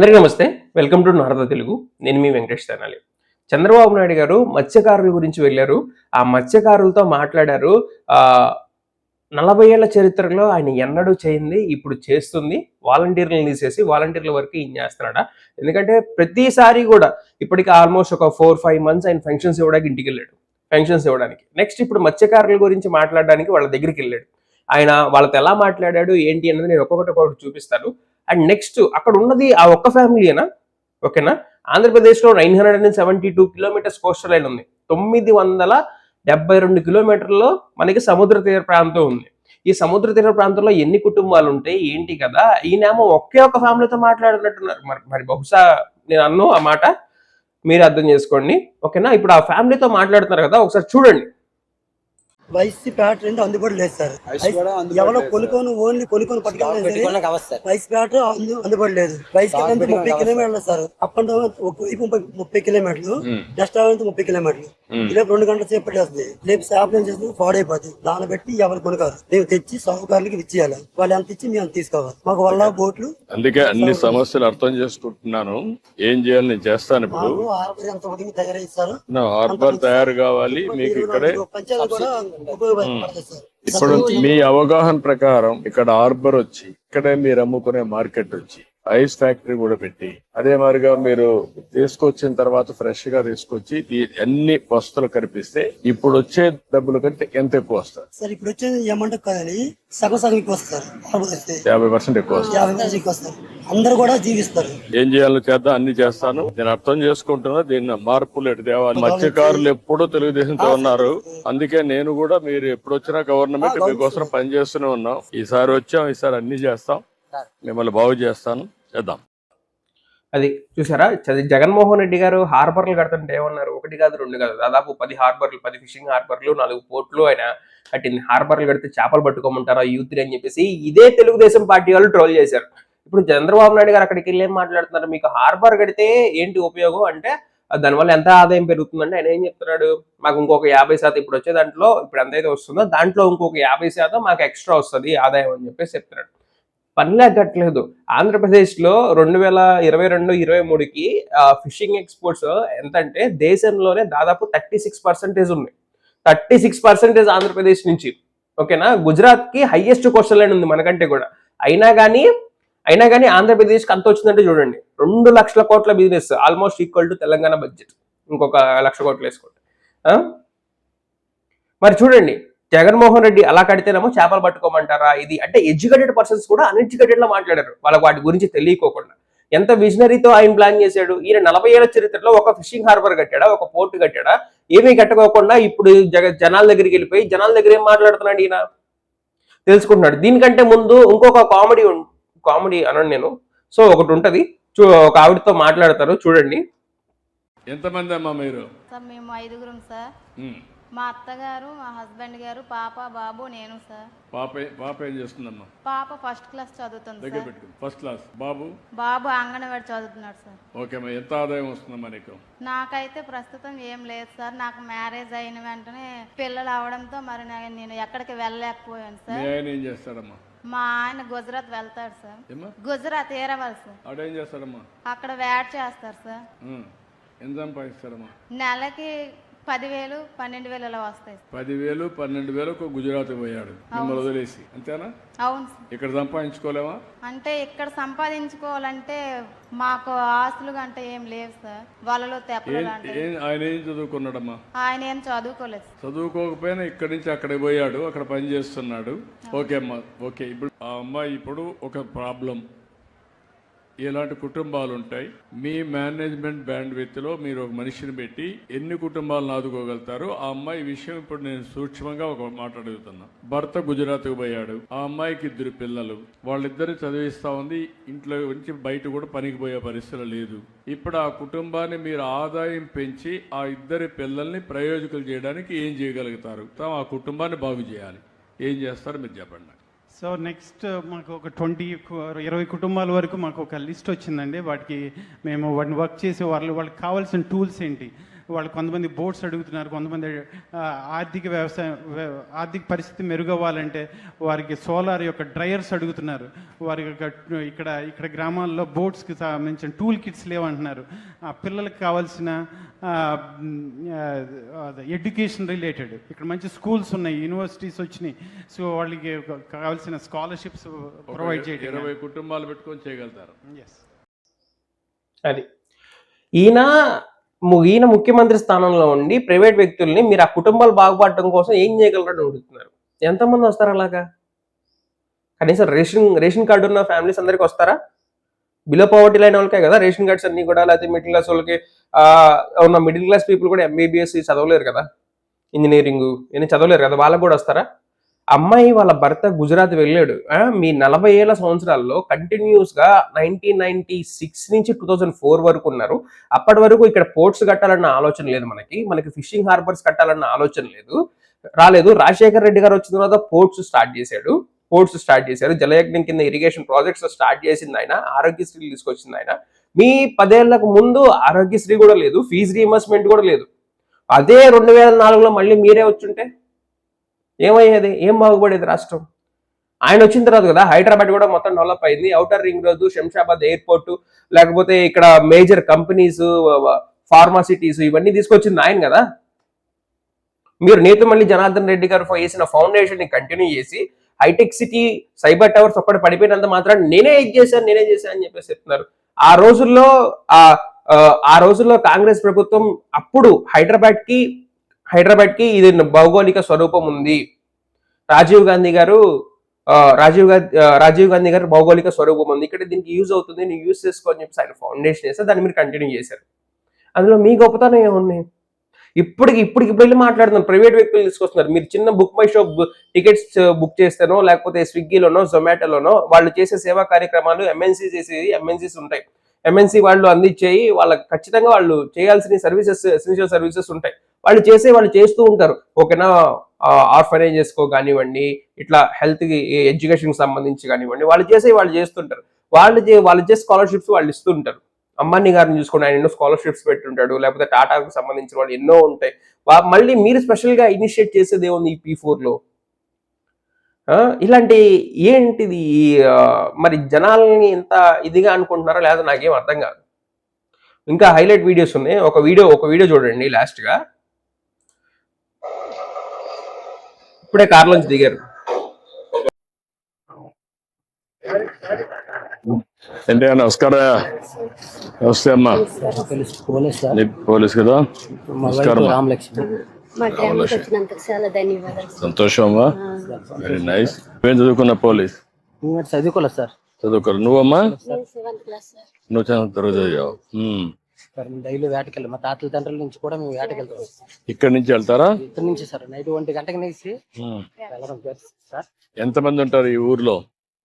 అందరికీ నమస్తే. Welcome to Narada Telugu. నేను మీ వెంకటేష్ తెనాలి. చంద్రబాబు నాయుడు గారు మత్స్యకారుల గురించి వెళ్ళారు. ఆ మత్స్యకారులతో మాట్లాడారు. నలభై ఏళ్ళ చరిత్రలో ఆయన ఎన్నడూ చేయింది ఇప్పుడు చేస్తుంది. వాలంటీర్లను తీసేసి వాలంటీర్ల వరకు ఈయన చేస్తున్నాడా? ఎందుకంటే ప్రతిసారి కూడా ఇప్పటికి ఆల్మోస్ట్ ఒక ఫోర్ ఫైవ్ మంత్స్ ఆయన ఫంక్షన్స్ ఇవ్వడానికి ఇంటికి వెళ్ళాడు. ఫంక్షన్స్ ఇవ్వడానికి. నెక్స్ట్ ఇప్పుడు మత్స్యకారుల గురించి మాట్లాడడానికి వాళ్ళ దగ్గరికి వెళ్ళాడు. ఆయన వాళ్ళతో ఎలా మాట్లాడాడు ఏంటి అన్నది నేను ఒక్కొక్కటి ఒక్కొక్కటి చూపిస్తాను. అండ్ నెక్స్ట్ అక్కడ ఉన్నది ఆ ఒక్క ఫ్యామిలీనా ఓకేనా? ఆంధ్రప్రదేశ్లో nine hundred and seventy two kilometers coastal line ఉంది. తొమ్మిది వందల డెబ్బై రెండు కిలోమీటర్లో మనకి సముద్ర తీర ప్రాంతం ఉంది. ఈ సముద్ర తీర ప్రాంతంలో ఎన్ని కుటుంబాలు ఉంటాయి ఏంటి కదా ఈయనేమో ఒకే ఒక ఫ్యామిలీతో మాట్లాడినట్టున్నారు మరి మరి బహుశా నేను అన్ను ఆ మాట మీరు అర్థం చేసుకోండి. ఓకేనా? ఇప్పుడు ఆ ఫ్యామిలీతో మాట్లాడుతున్నారు కదా ఒకసారి చూడండి. వైసీ ప్యాటర్ అందుబాటులో లేదు సార్. ఎవరో కొనుక్కొని ఓన్లీ కొనుక్కొని సార్. వైస్ ప్యాటర్ అందు అందుబాటులో లేదు. వైస్ ముప్పై కిలోమీటర్లు సార్. అప్ అండ్ డౌన్ ముప్పై ముప్పై కిలోమీటర్లు జస్ట్ అంటే ముప్పై కిలోమీటర్లు. ఇలా రెండు గంటల సేపు పట్టేస్తుంది రేపు ఏం చేస్తుంది పాడైపోతుంది దాన్ని బట్టి ఎవరు కొనుకారు మేము తెచ్చి సాగుకారులకి ఇచ్చేయాలి. వాళ్ళు ఎంత ఇచ్చి మేము తీసుకోవాలి. మాకు వల్ల బోట్లు అందుకే అన్ని సమస్యలు అర్థం చేసుకుంటున్నాను. ఏం చేయాలి? నేను చేస్తాను ఇప్పుడు. ఎంత తయారైస్తారు నా హార్బర్ తయారు కావాలి. మీకు ఇక్కడే పంచాయతీ కూడా ఉపయోగపడుతుంది సార్. ఇప్పుడు మీ అవగాహన ప్రకారం ఇక్కడ హార్బర్ వచ్చి ఇక్కడే మీరు అమ్ముకునే మార్కెట్ వచ్చి ఐస్ ఫ్యాక్టరీ కూడా పెట్టి అదే మాదిరిగా మీరు తీసుకొచ్చిన తర్వాత ఫ్రెష్గా తీసుకొచ్చి అన్ని వస్తువులు కనిపిస్తే ఇప్పుడు వచ్చే డబ్బుల కంటే ఎంత ఎక్కువ వస్తుంది సార్ ఇప్పుడు వచ్చేది ఏమంటే కదండి సగం సగం ఎక్కువ వస్తారు యాభై పర్సెంట్ ఎక్కువ యాభై ఎక్కువ వస్తారు. అందరు కూడా జీవిస్తారు. ఏం చేయాలో చేద్దాం అన్ని చేస్తాను. నేను అర్థం చేసుకుంటున్నా దీన్ని మార్పులు ఎటు తేవాలి మత్స్యకారులు ఎప్పుడూ తెలుగుదేశంతో ఉన్నారు. అందుకే నేను కూడా మీరు ఎప్పుడు వచ్చినా గవర్నమెంట్ మీకోసం పనిచేస్తూనే ఉన్నాం. ఈసారి వచ్చాం ఈసారి అన్ని చేస్తాం. మిమ్మల్ని బాగు చేస్తాను. చేద్దాం. అది చూసారా? చది- జగన్మోహన్ రెడ్డి గారు హార్బర్లు కడుతుంటే ఏమన్నారు? ఒకటి కాదు రెండు కాదు. దాదాపు పది హార్బర్లు పది ఫిషింగ్ హార్బర్లు నాలుగు పోర్ట్లు ఆయన కట్టింది. హార్బర్లు కడితే చేపలు పట్టుకోమంటారా యూత్ అని చెప్పేసి ఇదే తెలుగుదేశం పార్టీ వాళ్ళు ట్రోల్ చేశారు. ఇప్పుడు చంద్రబాబు నాయుడు గారు అక్కడికి వెళ్ళి ఏం మాట్లాడుతున్నారు? మీకు హార్బర్ కడితే ఏంటి ఉపయోగం? అంటే దానివల్ల ఎంత ఆదాయం పెరుగుతుందంటే ఆయన ఏం చెప్తున్నాడు? మాకు ఇంకొక యాభై శాతం ఇప్పుడు వచ్చే దాంట్లో ఇప్పుడు ఎంతైతే వస్తుందో దాంట్లో ఇంకొక యాభై శాతం మాకు ఎక్స్ట్రా వస్తుంది ఆదాయం అని చెప్పేసి చెప్తున్నాడు. పని లేకట్లేదు ఆంధ్రప్రదేశ్లో రెండు వేల ఇరవై రెండు ఇరవై మూడుకి ఫిషింగ్ ఎక్స్పోర్ట్స్ ఎంత అంటే దేశంలోనే దాదాపు థర్టీ సిక్స్ పర్సెంటేజ్ ఉంది. థర్టీ సిక్స్ పర్సెంటేజ్ ఆంధ్రప్రదేశ్ నుంచి. ఓకేనా? గుజరాత్కి హైయెస్ట్ కోస్టల్ లైన్ ఉంది మనకంటే కూడా. అయినా కానీ అయినా కానీ ఆంధ్రప్రదేశ్కి అంత వచ్చిందంటే చూడండి. రెండు లక్షల కోట్ల business almost equal to Telangana budget. ఇంకొక లక్ష కోట్లు వేసుకోండి. మరి చూడండి. జగన్మోహన్ రెడ్డి అలా కడితేనేమో చేపలు పట్టుకోమంటారా? ఇది అంటే ఎడ్యుకేటెడ్ పర్సన్స్ కూడా అన్ఎడ్యుకేటెడ్లో మాట్లాడారు. వాళ్ళకి వాటి గురించి తెలియకోకుండా. ఎంత విజనరీతో ఆయన ప్లాన్ చేశాడు? ఈయన నలభై ఏళ్ళ చరిత్రలో ఒక ఫిషింగ్ హార్బర్ కట్టాడా? ఒక పోర్ట్ కట్టాడా? ఏమీ కట్టుకోకుండా ఇప్పుడు జగ జనాల దగ్గరికి వెళ్ళిపోయి జనాల దగ్గర ఏం మాట్లాడుతున్నాడు ఈయన? తెలుసుకుంటున్నాడు. దీనికంటే ముందు ఇంకొక కామెడీ కామెడీ అనండి నేను. సో ఒకటి ఉంటది. చూ ఒక ఆవిడతో మాట్లాడతారు. చూడండి. ఎంతమంది అమ్మా మీరు? సార్ మేము ఐదుగురం సార్. మా అత్తగారు మా హస్బెండ్ గారు పాప బాబు నేను సార్. పాప పాప ఏం చేస్తుందమ్మా? పాప ఫస్ట్ క్లాస్ చదువుతుంది దగ్గర సార్. పెట్టుకుని ఫస్ట్ క్లాస్. బాబు? బాబు అంగన్వాడి చదువుతున్నాడు సార్. ఓకే అమ్మా ఎంత ఆదాయం వస్తుందమ్మా నీకు? నాకైతే ప్రస్తుతం ఏం లేదు సార్. నాకు మ్యారేజ్ అయిన వెంటనే పిల్లలు అవడంతో మరి నా- నేను ఎక్కడికి వెళ్ళలేకపోయాను మీ సార్ ఆయన ఏం చేస్తాడమ్మా? మా ఆయన గుజరాత్ వెళ్తాడు సార్. ఏమ్మా? గుజరాత్ ఏరవాలి సార్. ఆడేం చేస్తాడమ్మా? అక్కడ వేట్ చేస్తారు సార్. ఉమ్. ఎంత సంపాదిస్తాడమ్మా? నెలకి పదివేలు పన్నెండు వేలు ఇలా వస్తాయి. పదివేలు పన్నెండు వేలకు గుజరాత్ పోయాడు. మిమ్మల్ని వదిలేసి. అంతేనా? అవును. సార్ ఇక్కడ సంపాదించుకోలేమా? అంటే ఇక్కడ సంపాదించుకోవాలంటే మాకు ఆస్తులు అంటే ఏం లేవు సార్. వాళ్ళలో తెప్పలు ఏం ఆయన ఏం చదువుకున్నాడమ్మా? ఆయన ఏం చదువుకోలేదు. సార్. చదువుకోకపోయినా ఇక్కడి నుంచి అక్కడికి పోయాడు అక్కడ పని చేస్తున్నాడు. ఓకే అమ్మా. ఓకే. ఇప్పుడు ఆ అమ్మాయి ఇప్పుడు ఒక ప్రాబ్లం. ఇలాంటి కుటుంబాలు ఉంటాయి మీ మేనేజ్మెంట్ బ్యాండ్లో మీరు ఒక మనిషిని పెట్టి ఎన్ని కుటుంబాలను ఆదుకోగలుగుతారు ఆ అమ్మాయి విషయం ఇప్పుడు నేను సూక్ష్మంగా ఒక మాట అడుగుతున్నా. భర్త గుజరాత్కు పోయాడు. ఆ అమ్మాయికి ఇద్దరు పిల్లలు. వాళ్ళిద్దరు చదివిస్తా ఉంది. ఇంట్లో నుంచి బయట కూడా పనికి పోయే పరిస్థితి లేదు. ఇప్పుడు ఆ కుటుంబాన్ని మీరు ఆదాయం పెంచి ఆ ఇద్దరి పిల్లల్ని ప్రయోజకులు చేయడానికి ఏం చేయగలుగుతారు? ఆ కుటుంబాన్ని బాగు చేయాలి. ఏం చేస్తారు? మీరు చెప్పండి సో నెక్స్ట్ మాకు ఒక ట్వంటీ ఇరవై కుటుంబాల వరకు మాకు ఒక లిస్ట్ వచ్చిందండి. వాటికి మేము వాటిని వర్క్ చేసే వాళ్ళు వాళ్ళకి కావాల్సిన టూల్స్ ఏంటి? వాళ్ళు కొంతమంది బోట్స్ అడుగుతున్నారు కొంతమంది ఆర్థిక వ్యవసాయం వ్య- ఆర్థిక పరిస్థితి మెరుగవ్వాలంటే వారికి సోలార్ యొక్క డ్రయర్స్ అడుగుతున్నారు. వారికి ఒక ఇక్కడ ఇక్కడ గ్రామాల్లో బోట్స్కి సంబంధించిన టూల్ కిట్స్ లేవంటున్నారు. ఆ పిల్లలకు కావాల్సిన ఎడ్యుకేషన్ రిలేటెడ్. ఇక్కడ మంచి స్కూల్స్ ఉన్నాయి యూనివర్సిటీస్ వచ్చినాయి. సో వాళ్ళకి కావాల్సిన స్కాలర్షిప్స్ ప్రొవైడ్ చేయడం ఇరవై కుటుంబాలు పెట్టుకొని చేయగలుగుతారు. ఎస్ అది. ఈయన ఈయన ముఖ్యమంత్రి స్థానంలో ఉండి ప్రైవేట్ వ్యక్తుల్ని మీరు ఆ కుటుంబాలు బాగుపడటం కోసం ఏం చేయగలరని అడుగుతున్నారు. ఎంతమంది వస్తారు అలాగా? కనీసం రేషన్ రేషన్ కార్డు ఉన్న ఫ్యామిలీస్ అందరికి వస్తారా? బిలో పవర్టీ లైన్ వాళ్ళకే కదా రేషన్ కార్డ్స్ అన్ని కూడా లేకపోతే మిడిల్ క్లాస్ వాళ్ళకి ఉన్న మిడిల్ క్లాస్ పీపుల్ కూడా ఎంబీబీఎస్ చదవలేరు కదా? ఇంజనీరింగ్ ఇవన్నీ చదవలేరు కదా? వాళ్ళకి కూడా వస్తారా? అమ్మాయి వాళ్ళ భర్త గుజరాత్ వెళ్ళాడు. మీ నలభై ఏళ్ళ సంవత్సరాల్లో కంటిన్యూస్గా నైన్టీన్ నైన్టీ సిక్స్ నుంచి టూ థౌజండ్ ఫోర్ వరకు ఉన్నారు. అప్పటి వరకు ఇక్కడ పోర్ట్స్ కట్టాలన్న ఆలోచన లేదు మనకి. మనకి ఫిషింగ్ హార్బర్స్ కట్టాలన్న ఆలోచన లేదు. రాలేదు. రాజశేఖర్ రెడ్డి గారు వచ్చిన తర్వాత పోర్ట్స్ స్టార్ట్ చేశాడు. పోర్ట్స్ స్టార్ట్ చేశారు. జలయజ్ఞం కింద ఇరిగేషన్ ప్రాజెక్ట్స్ స్టార్ట్ చేసింది ఆయన. ఆరోగ్యశ్రీ తీసుకొచ్చింది ఆయన. మీ పదేళ్ళకు ముందు ఆరోగ్యశ్రీ కూడా లేదు. ఫీజు రీఎంబర్స్మెంట్ కూడా లేదు. అదే రెండు వేల నాలుగులో మళ్ళీ మీరే వచ్చుంటే? ఏమయ్యేది? ఏం బాగుపడేది రాష్ట్రం? ఆయన వచ్చిన తర్వాత కదా హైదరాబాద్ కూడా మొత్తం డెవలప్ అయింది. అవుటర్ రింగ్ రోజు శంషాబాద్ ఎయిర్పోర్ట్ లేకపోతే ఇక్కడ మేజర్ కంపెనీస్ ఫార్మాసిటీస్ ఇవన్నీ తీసుకొచ్చింది ఆయన కదా. మీరు నేతమల్లి జనార్దన్ రెడ్డి గారు వేసిన ఫౌండేషన్ని కంటిన్యూ చేసి hi tech city cyber towers ఒక్కడ పడిపోయినంత మాత్రం నేనే ఇది చేశాను నేనే చేశాను అని చెప్పేసి చెప్తున్నారు. ఆ రోజుల్లో ఆ, ఆ రోజుల్లో కాంగ్రెస్ ప్రభుత్వం అప్పుడు హైదరాబాద్కి హైదరాబాద్కి ఇది భౌగోళిక స్వరూపం ఉంది. రాజీవ్ గాంధీ గారు రాజీవ్ గాంధీ రాజీవ్ గాంధీ గారు భౌగోళిక స్వరూపం ఉంది. ఇక్కడ దీనికి యూజ్ అవుతుంది నేను యూజ్ చేసుకోని చెప్పి ఆయన ఫౌండేషన్ చేస్తే దాన్ని మీరు కంటిన్యూ చేశారు. అందులో మీ గొప్పతనం ఏముంది? ఇప్పటికి ఇప్పటికి ఇప్పుడు వెళ్ళి మాట్లాడుతున్నారు. ప్రైవేట్ వ్యక్తులు తీసుకొస్తున్నారు. మీరు చిన్న book my show tickets book చేస్తేనో లేకపోతే స్విగ్గీలోనో జొమాటోలోనో వాళ్ళు చేసే సేవా కార్యక్రమాలు ఎంఎన్సీ చేసేది ఎంఎన్సీస్ ఉంటాయి. ఎంఎన్సీ వాళ్ళు అందించేయి వాళ్ళకి ఖచ్చితంగా వాళ్ళు చేయాల్సిన సర్వీసెస్ ఎసెన్షియల్ సర్వీసెస్ ఉంటాయి. వాళ్ళు చేసే వాళ్ళు చేస్తూ ఉంటారు. ఓకేనా? ఆర్ఫనైజెస్కో కానివ్వండి ఇట్లా హెల్త్కి ఎడ్యుకేషన్కి సంబంధించి కానివ్వండి వాళ్ళు చేసే వాళ్ళు చేస్తుంటారు. వాళ్ళు వాళ్ళు చేసే స్కాలర్షిప్స్ వాళ్ళు ఇస్తుంటారు. అంబానీ గారిని చూసుకోండి ఆయన ఎన్నో స్కాలర్షిప్స్ పెట్టుంటాడు లేకపోతే టాటాకు సంబంధించిన వాళ్ళు ఎన్నో ఉంటాయి. వా- మళ్ళీ మీరు స్పెషల్గా ఇనిషియేట్ చేసేది ఏముంది ఈ పీ ఫోర్లో? ఇలాంటి ఏంటిది మరి జనాల్ని ఎంత ఇదిగా అనుకుంటున్నారో? లేదా నాకేం అర్థం కాదు. ఇంకా హైలైట్ వీడియోస్ ఉన్నాయి. ఒక వీడియో ఒక వీడియో చూడండి లాస్ట్గా గా ఇప్పుడే కార్లోంచి దిగారు. ఏంటి నమస్కారం నమస్తే అమ్మా. పోలీస్ సార్ నీ పోలీస్ కదా? నమస్కారం సంతోషం అమ్మా. వెరీ నైస్ నువ్వేం చదువుకున్న పోలీస్? చదువుకోలేదు సార్. చదువుకోరు నువ్వమ్మా? నువ్వు చాలా త్వరగా చదివావు. సార్ మేము డైలీ వేటకెళ్ళాం. మా తాతల తండ్రుల నుంచి కూడా మేము వేటకెళ్తాం ఇక్కడి నుంచి వెళ్తారా? ఇక్కడి నుంచి సార్ నైట్ ఒంటి గంటకి నేసి ఉమ్. వెళ్ళడం జరుగుతుంది సార్. ఎంతమంది ఉంటారు ఈ ఊర్లో?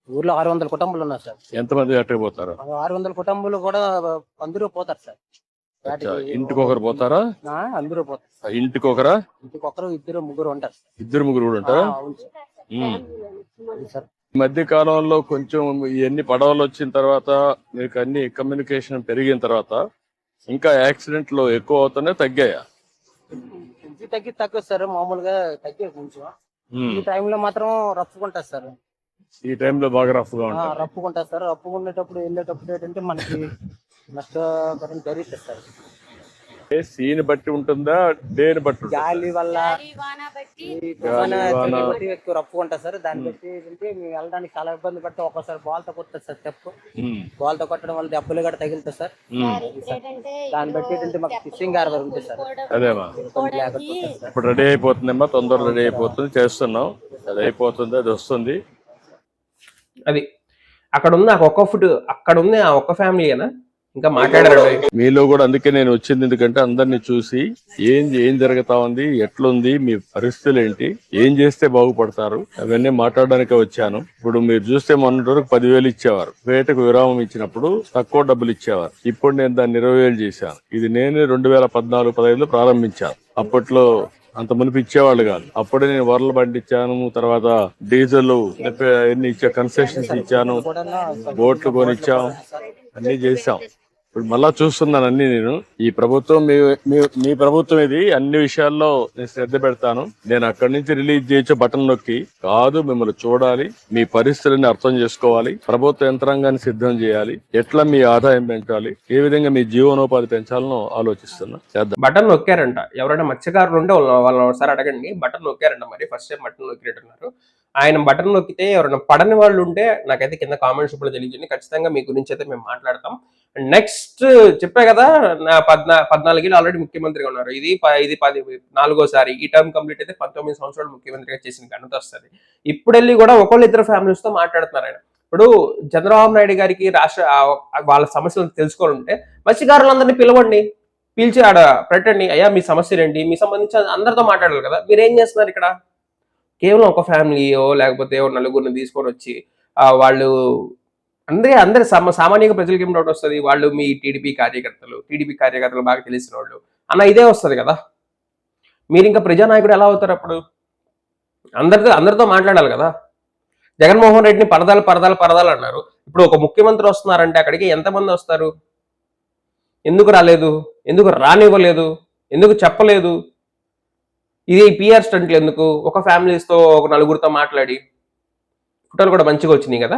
ఊర్లో ఆరు వందల కుటుంబాలు ఉన్నారు సార్. ఎంతమంది ఎక్కడికి పోతారు? ఆ ఆరు వందల కుటుంబాలు కూడా అందరూ పోతారు సార్. అచ్చా, వేటకి ఇంటికి ఒకరు పోతారా? ఆ, అందరూ పోతారు ఆ, ఇంటికి ఒకరా? ఇంటికి ఒకరు ఇద్దరు ముగ్గురు ఉంటారు. ఇద్దరు ముగ్గురు కూడా ఉంటారా? అవును సార్. మధ్య కాలంలో కొంచెం ఇవన్నీ పడవలు వచ్చిన తర్వాత మీకు అన్ని కమ్యూనికేషన్ పెరిగిన తర్వాత ఇంకా యాక్సిడెంట్లు ఎక్కువ అవుతున్నాయి తగ్గాయా? తగ్గి తక్కువ సార్ మామూలుగా తగ్గే కొంచెం. ఈ టైంలో మాత్రం రప్పుకుంటారు సార్. ఈ టైంలో బాగా రఫ్గా ఆ, ఉంటారు రప్పుకుంటారు సార్. రప్పుకునేటప్పుడు వెళ్ళేటప్పుడు ఏంటంటే మనకి నష్టపరం జరుగుతుంది సార్. సీన్ బట్టి ఉంటుందా డేని బట్టి ఉంటుందా? గాలి వల్ల వాన బట్టి. ఈ తుఫాను గాలి, వాన. చలి బట్టి ఎక్కువ రప్పుకుంటారు సార్. దాన్ని బట్టి ఏంటంటే మేము వెళ్ళడానికి చాలా ఇబ్బంది పడితే ఒక్కోసారి బాల్తో కొడుతుంది సార్ ఉమ్. బాల్తో కొట్టడం వల్ల దెబ్బలు కూడా తగులుతాయి సార్. దాన్ని బట్టి ఏంటంటే మాకు ఫిషింగ్ హార్బర్ ఉంటుంది సార్. అదేమా ఉంటుంది ఇప్పుడు రెడీ అయిపోతుందమ్మా తొందరగా రెడీ అయిపోతుంది. చేస్తున్నాం. అది అయిపోతుంది అది వస్తుంది. అది. అక్కడ ఉంది ఆ ఒక్క ఫుడ్ అక్కడ ఉంది ఆ ఒక్క ఫ్యామిలీనా ఇంకా మాట్లాడారు. మీలో కూడా అందుకే నేను వచ్చింది. ఎందుకంటే అందరిని చూసి ఏం ఏం జరుగుతా ఉంది ఎట్లుంది మీ పరిస్థితులు ఏంటి ఏం చేస్తే బాగుపడతారు అవన్నీ మాట్లాడడానికి వచ్చాను. ఇప్పుడు మీరు చూస్తే మొన్నటి వరకు పదివేలు ఇచ్చేవారు. వేటకు విరామం ఇచ్చినప్పుడు తక్కువ డబ్బులు ఇచ్చేవారు. ఇప్పుడు నేను దాన్ని ఇరవై వేలు చేశాను. ఇది నేను రెండు వేల పద్నాలుగు పదహైదులో ప్రారంభించాను. అప్పట్లో అంత మునిపి ఇచ్చేవాళ్ళు కాదు. అప్పుడే నేను వరలు పండించాను తర్వాత డీజిల్ ఎన్ని ఇచ్చా కన్సెషన్స్ ఇచ్చాను. బోట్లు కొనిచ్చాం. అన్ని చేసాం ఇప్పుడు మళ్ళా చూస్తున్నాను అన్ని నేను. ఈ ప్రభుత్వం మీ మీ- ప్రభుత్వం ఇది. అన్ని విషయాల్లో నేను శ్రద్ధ పెడతాను. నేను అక్కడి నుంచి రిలీజ్ చేయొచ్చు బటన్ నొక్కి. కాదు మిమ్మల్ని చూడాలి. మీ పరిస్థితులని అర్థం చేసుకోవాలి. ప్రభుత్వ యంత్రాంగాన్ని సిద్ధం చేయాలి. ఎట్లా మీ ఆదాయం పెంచాలి. ఏ విధంగా మీ జీవనోపాధి పెంచాలనో ఆలోచిస్తున్నా. చేద్దాం. బటన్ నొక్కారంట. ఎవరైనా మత్స్యకారులు ఉంటే వాళ్ళని ఒకసారి అడగండి. బటన్ నొక్కారంట మరి. ఫస్ట్ టైం బటన్ నొక్కినట్టున్నారు ఆయన బటన్ నొక్కితే ఎవరైనా పడని వాళ్ళు ఉంటే నాకైతే కింద కామెంట్స్ ఇప్పుడు తెలియజేయండి. ఖచ్చితంగా మీ గురించి అయితే మేము మాట్లాడతాం. నెక్స్ట్ చెప్పా కదా నా పద్నా పద్నాలుగేళ్ళు ఆల్రెడీ ముఖ్యమంత్రిగా ఉన్నారు. ఇది ఇది పది నాలుగోసారి. ఈ టర్మ్ కంప్లీట్ అయితే పంతొమ్మిది సంవత్సరాలు ముఖ్యమంత్రిగా చేసిన ఘనత వస్తుంది. ఇప్పుడు వెళ్ళి కూడా ఒకళ్ళు ఇద్దరు ఫ్యామిలీస్తో తో మాట్లాడుతున్నారు ఆయన. ఇప్పుడు చంద్రబాబు నాయుడు గారికి రాష్ట్ర వాళ్ళ సమస్యలు తెలుసుకోవాలంటే మత్స్యకారులందరినీ పిలవండి. పిలిచి ఆడ పెట్టండి అయ్యా మీ సమస్యలు ఏంటి? మీ సంబంధించి అందరితో మాట్లాడాలి కదా. మీరు ఏం చేస్తున్నారు ఇక్కడ? కేవలం ఒక ఫ్యామిలీయో లేకపోతే నలుగురిని తీసుకొని వచ్చి వాళ్ళు అందరి అందరి సమ సామాన్య ప్రజలకి ఏం డౌట్ వస్తుంది? వాళ్ళు మీ టీడీపీ కార్యకర్తలు టీడీపీ కార్యకర్తలు బాగా తెలిసిన వాళ్ళు అన్న ఇదే వస్తుంది కదా? మీరు ఇంకా ప్రజానాయకుడు ఎలా అవుతారు అప్పుడు? అందరితో అందరితో మాట్లాడాలి కదా? జగన్మోహన్ రెడ్డిని పరదాలు పరదాలు పరదాలు అన్నారు. ఇప్పుడు ఒక ముఖ్యమంత్రి వస్తున్నారంటే అక్కడికి ఎంతమంది వస్తారు? ఎందుకు రాలేదు? ఎందుకు రానివ్వలేదు? ఎందుకు చెప్పలేదు? ఇది పిఆర్ స్టంట్లు ఎందుకు? ఒక ఫ్యామిలీస్తో ఒక నలుగురితో మాట్లాడి ఫోటోలు కూడా మంచిగా వచ్చినాయి కదా?